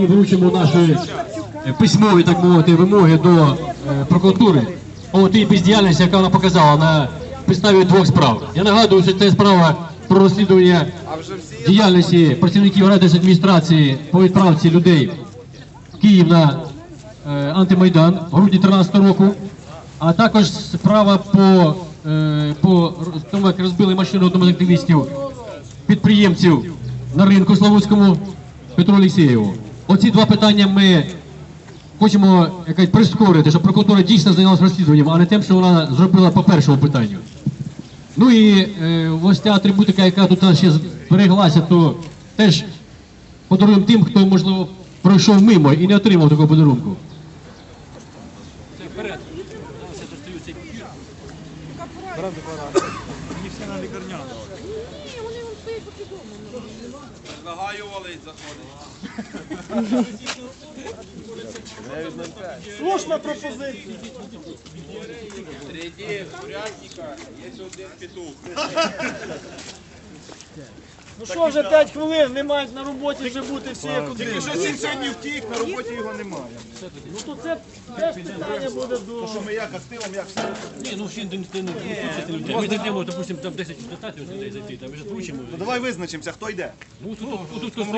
Вручимо наші е, письмові, так мовити, вимоги до е, прокуратури по тій бездіяльності, яка вона показала на підставі двох справ. Я нагадую, що це справа про розслідування діяльності працівників райдержадміністрації по відправці людей в Київ на е, антимайдан в грудні 13 року, а також справа по, по тому, як розбили машину одному з активістів підприємців на ринку Славутському Петру Олексєєву. Оці два питання ми хочемо якось прискорити, щоб прокуратура дійсно зайнялася розслідуванням, а не тим, що вона зробила по першому питанню. Ну і е, ось ця атрибутика, яка тут ще збереглася, то теж подаруємо тим, хто, можливо, пройшов мимо і не отримав такого подарунку. Нагаювались заходить. Слушна пропозиція. Среди урядника є один петух. Ну що вже 5 хвилин, не мають на роботі вже бути всі як один. Тільки що сім сьогодні втік, на роботі його немає. Ну то це теж питання буде до... Що ми як активом, як все. Ні, ну всі не, не, людей. Ми зайдемо, допустимо, там 10 депутатів людей зайти, там вже звучимо. Ну давай визначимося, хто йде. Ну тут, тут, тут,